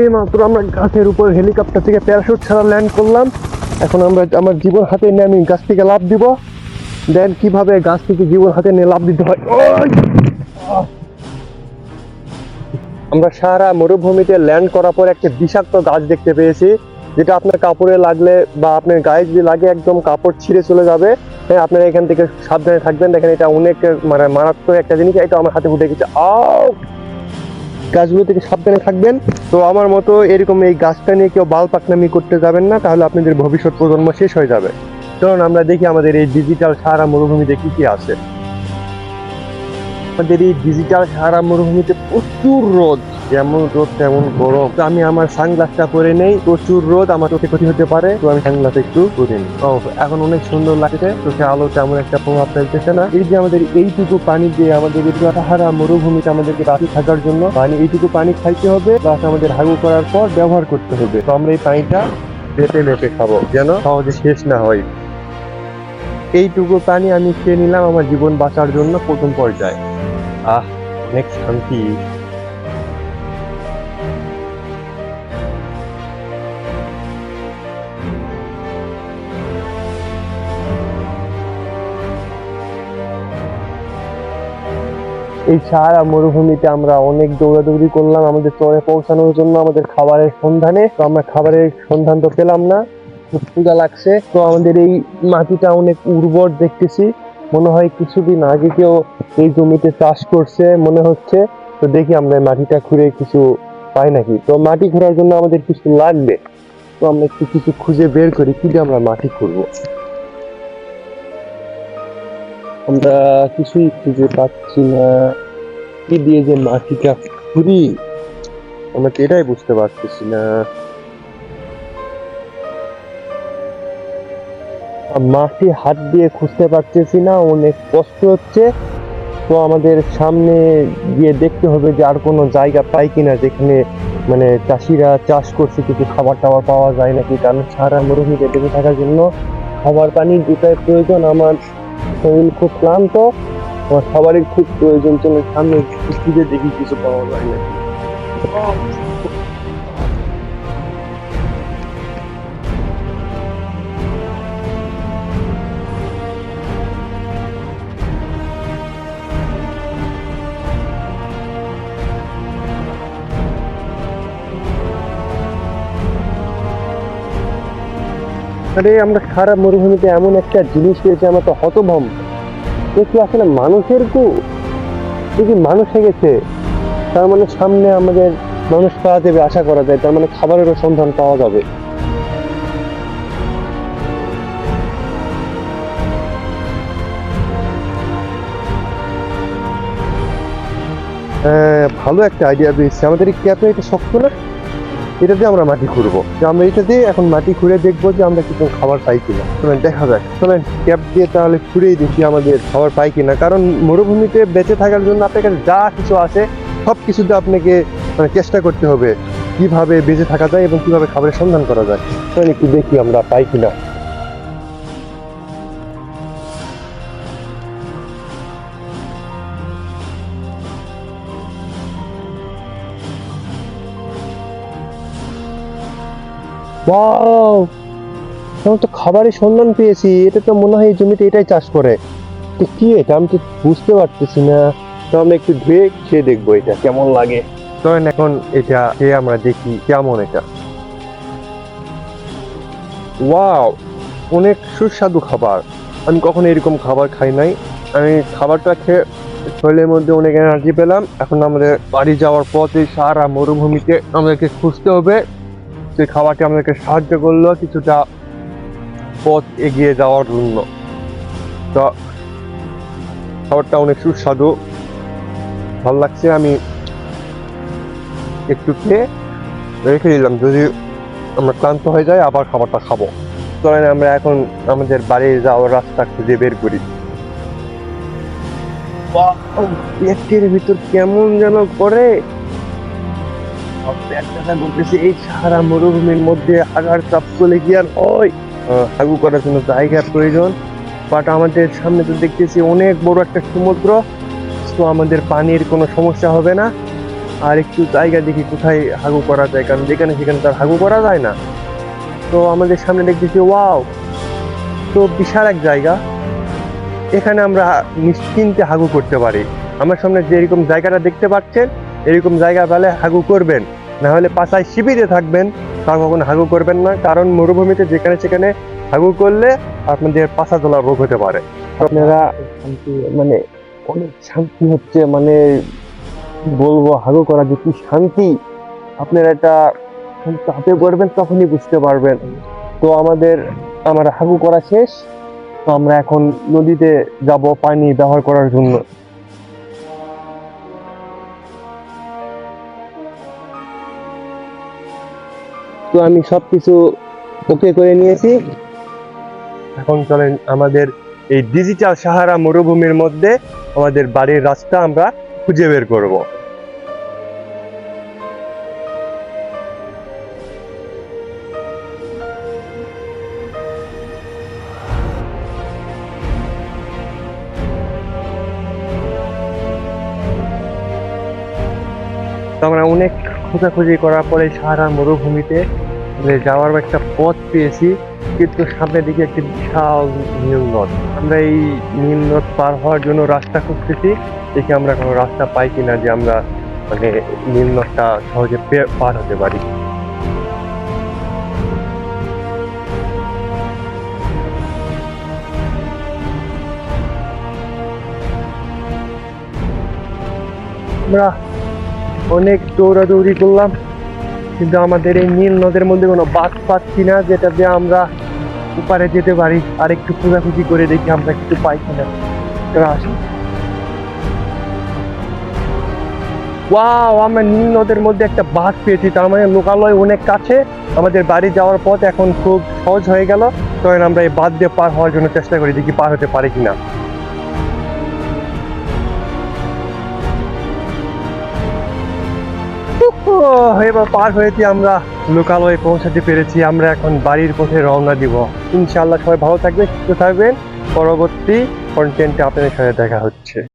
এই মাত্র আমরা গাছের উপর হেলিকপ্টার থেকে প্যারাশুট ছাড়া ল্যান্ড করলাম। এখন আমরা আমার জীবন হাতে নিয়ে আমি গাছ থেকে লাভ দিব। দেন কীভাবে গাছ থেকে জীবন হাতে নিয়ে লাভ দিতে হয়? আমরা সারা মরুভূমিতে ল্যান্ড করার পর একটা বিষাক্ত গাছ দেখতে পেয়েছি, যেটা আপনার কাপড়ে লাগলে বা আপনার গায়ে যদি লাগে একদম কাপড় ছিঁড়ে চলে যাবে। হ্যাঁ আপনারা এখান থেকে সাবধানে থাকবেন। দেখেন এটা অনেক মানে মারাত্মক একটা জিনিস। এটা আমার হাতে ফুটে গেছে। আও গাছগুলো থেকে সাবধানে থাকবেন। তো আমার মতো এরকম এই গাছটা নিয়ে কেউ বাল পাকনামি করতে যাবেন না, তাহলে আপনাদের ভবিষ্যৎ প্রজন্ম শেষ হয়ে যাবে। চলুন, আমরা দেখি আমাদের এই ডিজিটাল সারা মরুভূমিতে কী কী আছে। আমাদের এই ডিজিটাল সারা মরুভূমিতে প্রচুর রোদ, যেমন রোদ, তেমন গরম। তো আমি আমার সানগ্লাসটা পরে নেই, প্রচুর রোদ, আমার চোখে ক্ষতি হতে পারে, তো আমি সানগ্লাস একটু পরে নিই। ও, এখন অনেক সুন্দর লাগছে, চোখে আলো তেমন একটা প্রভাব ফেলতেছে না। এই যে আমাদের এইটুকু পানি দিয়ে আমাদের এই সাহারা মরুভূমিতে আমাদেরকে বাঁচিয়ে থাকার জন্য, পানি, এইটুকু পানি খাইতে হবে প্লাস আমাদের হাগু করার পর ব্যবহার করতে হবে। তো আমরা এই পানিটা মেপে মেপে খাব, যেন সহজে শেষ না হয়। এইটুকু পানি আমি খেয়ে নিলাম আমার জীবন বাঁচার জন্য প্রথম পর্যায়ে। শান্তি এই সারা মরুভূমিতে আমরা অনেক দৌড়াদৌড়ি করলাম আমাদের চরে পৌঁছানোর জন্য আমাদের খাবারের সন্ধানে। তো আমরা খাবারের সন্ধান তো পেলাম না ক্ষুধা লাগছে। তো আমাদের এই মাটিটা অনেক উর্বর দেখতেছি। মনে হয় কিছুদিন আগে কেউ এই জমিতে চাষ করছে, মনে হচ্ছে। তো দেখি আমরা মাটিটা খুঁড়ে কিছু পাই নাকি। তো মাটি খোঁড়ার জন্য আমাদের কিছু লাগবে। তো আমরা একটু কিছু খুঁজে বের করি কি আমরা মাটি খুঁড়বো। আমরা কিছুই খুঁজে পাচ্ছি না। কি দিয়ে যে মাটিটা খুঁড়ি? আমরা এটাই বুঝতে পারতেছি না। মাটি হাত দিয়ে খুঁজতে পারতেছি না, অনেক কষ্ট হচ্ছে। তো আমাদের সামনে গিয়ে দেখতে হবে যে আর কোনো জায়গা পাই কিনা যেখানে মানে চাষিরা চাষ করছে, কিছু খাবার টাবার পাওয়া যায় নাকি? কারণ সারা মরুভূমিতে বেঁচে থাকার জন্য খাবার পানি দুটাই প্রয়োজন। আমার শরীর খুব ক্লান্ত, আমার খাবারের খুব প্রয়োজন চলে সামনে একটু খুঁজে দেখি কিছু পাওয়া যায় নাকি। আরে আমরা খারাপ মরুভূমিতে এমন একটা জিনিস পেয়েছি, আমরা তো হতভম এ কি আসলে মানুষের কু এ কি মানুষ হয়ে গেছে? তার মানে সামনে আমাদের মানুষ পাওয়া যাবে আশা করা যায়, তার মানে খাবারেরও সন্ধান পাওয়া যাবে। ভালো একটা আইডিয়া দিয়েছে। আমাদের এই ক্যাপে এটা শক্ত না? এটা দিয়ে আমরা মাটি খুঁড়বো। তো আমরা দিয়ে এখন মাটি খুঁড়ে দেখব যে আমরা কিছু খাবার পাই কিনা। চলেন, দেখা যাক। চলেন, ক্যাপ দিয়ে তাহলে খুঁড়েই দেখি আমাদের খাবার পাই কিনা। কারণ মরুভূমিতে বেঁচে থাকার জন্য আপনার কাছে যা কিছু আছে, সব কিছুতে আপনাকে মানে চেষ্টা করতে হবে কীভাবে বেঁচে থাকা যায় এবং কীভাবে খাবারের সন্ধান করা যায়। চলেন, একটু দেখি আমরা পাই কিনা। আমি তো খাবারের সন্ধান পেয়েছি। এটা তো মনে হয় এই জমিতে এটাই চাষ করে। তো কি এটা? আমি তো বুঝতে পারতেছি না। তো আমরা একটু ধুয়ে খেয়ে দেখব এটা কেমন লাগে। চলেন এখন এটা খেয়ে আমরা দেখি কেমন এটা। ওয়াও অনেক সুস্বাদু খাবার। আমি কখনো এরকম খাবার খাই নাই। আমি খাবারটা খেয়ে শরীরের মধ্যে অনেক এনার্জি পেলাম। এখন আমাদের বাড়ি যাওয়ার পথে সারা মরুভূমিতে আমাদেরকে খুঁজতে হবে। সেই খাবারটি আমাদেরকে সাহায্য করল কিছুটা পথ এগিয়ে যাওয়ার জন্য। তো খাবারটা অনেক সুস্বাদু। ভালো লাগছে, আমি একটু খেয়ে রেখে দিলাম। যদি আমরা ক্লান্ত হয়ে যায় আবার খাবারটা খাব। চলেন আমরা এখন আমাদের বাড়ি যাওয়ার রাস্তা খুঁজে বের করি। পেটের ভিতর কেমন যেন করে পেটটা বলতেছে, এই সারা মরুভূমির মধ্যে হাগার চাপ চলে গিয়ে আর হয় হাগু করার জন্য জায়গার প্রয়োজন। বাট আমাদের সামনে তো দেখতেছি অনেক বড় একটা সমুদ্র, তো আমাদের পানির কোনো সমস্যা হবে না। আর একটু জায়গা দেখি কোথায় হাগু করা যায়, কারণ যেখানে সেখানে তার হাগু করা যায় না। তো আমাদের সামনে দেখতেছি ওয়াও তো বিশাল এক জায়গা। এখানে আমরা নিশ্চিন্তে হাগু করতে পারি। আমার সামনে যে এরকম জায়গাটা দেখতে পাচ্ছেন এরকম জায়গা পেলে হাগু করবেন। না হলে পাশায় শিবিরে থাকবেন। তা কখনো হাগু করবেন না। কারণ মরুভূমিতে যেখানে সেখানে হাগু করলে আপনাদের পাশা তোলা রোগ হতে পারে। আপনারা মানে অনেক শান্তি হচ্ছে মানে বলব হাগু করা যে কি শান্তি, আপনারা এটা হাতে করবেন, তখনই বুঝতে পারবেন। তো আমাদের, আমার হাগু করা শেষ। তো আমরা এখন নদীতে যাব পানি ব্যবহার করার জন্য। তো আমি সবকিছু ওকে করে নিয়েছি। এখন চলেন আমাদের এই ডিজিটাল সাহারা মরুভূমির মধ্যে আমাদের বাড়ির রাস্তা আমরা খুঁজে বের করব। আমরা অনেক খোঁজাখুঁজি করার পরে সাহারা মরুভূমিতে যাওয়ার একটা পথ পেয়েছি, কিন্তু সামনের দিকে একটি বিশাল নীল নদ। আমরা এই নীল পার হওয়ার জন্য রাস্তা খুঁজতেছি, দেখি আমরা কোনো রাস্তা পাই কিনা যে আমরা মানে নীল নদটা সহজে পার হতে পারি। আমরা অনেক দৌড়াদৌড়ি করলাম, কিন্তু আমাদের এই নীল নদের মধ্যে কোনো বাস পাচ্ছি না, যেটা দিয়ে আমরা উপারে যেতে পারি। আর একটু খোঁজাখুঁজি করে দেখি আমরা কিছু পাই কিনা। আসি। ওয়াও, আমরা নীল নদের মধ্যে একটা বাস পেয়েছি। তার মানে লোকালয় অনেক কাছে। আমাদের বাড়ি যাওয়ার পথ এখন খুব সহজ হয়ে গেল। তখন আমরা এই বাদ দিয়ে পার হওয়ার জন্য চেষ্টা করি, দেখি পার হতে পারি কিনা। ও, এবার পার হয়েছি আমরা লোকালয়ে পৌঁছাতে পেরেছি। আমরা এখন বাড়ির পথে রওনা দিব। ইনশাআল্লাহ সবাই ভালো থাকবে সুস্থ থাকবেন। পরবর্তী কন্টেন্টে আপনাদের সাথে দেখা হচ্ছে।